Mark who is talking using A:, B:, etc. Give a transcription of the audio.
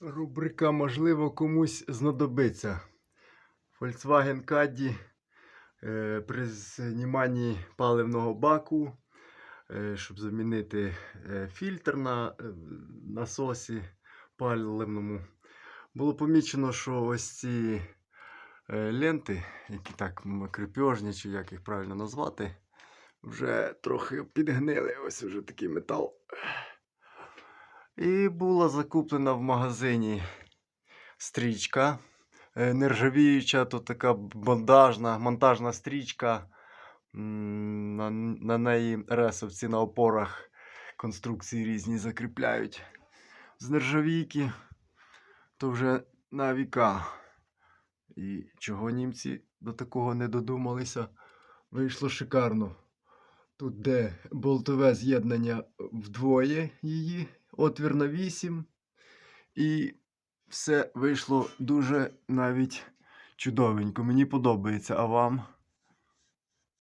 A: Рубрика, можливо, комусь знадобиться. Volkswagen Caddy е, при зніманні паливного баку, е, щоб замінити е, фільтр на е, насосі паливному. Було помічено, що ось ці е, ленти, які так крепежні, чи як їх правильно назвати, вже трохи підгнили. Ось уже такий метал. І була закуплена в магазині стрічка е, нержавіюча, то така бандажна, монтажна стрічка. На, на неї ресовці на опорах конструкції різні закріпляють. З нержавійки то вже на віка. І чого німці до такого не додумалися, вийшло шикарно. Тут де болтове з'єднання вдвоє її, отвір на 8. І все вийшло дуже навіть чудовенько. Мені подобається, а вам?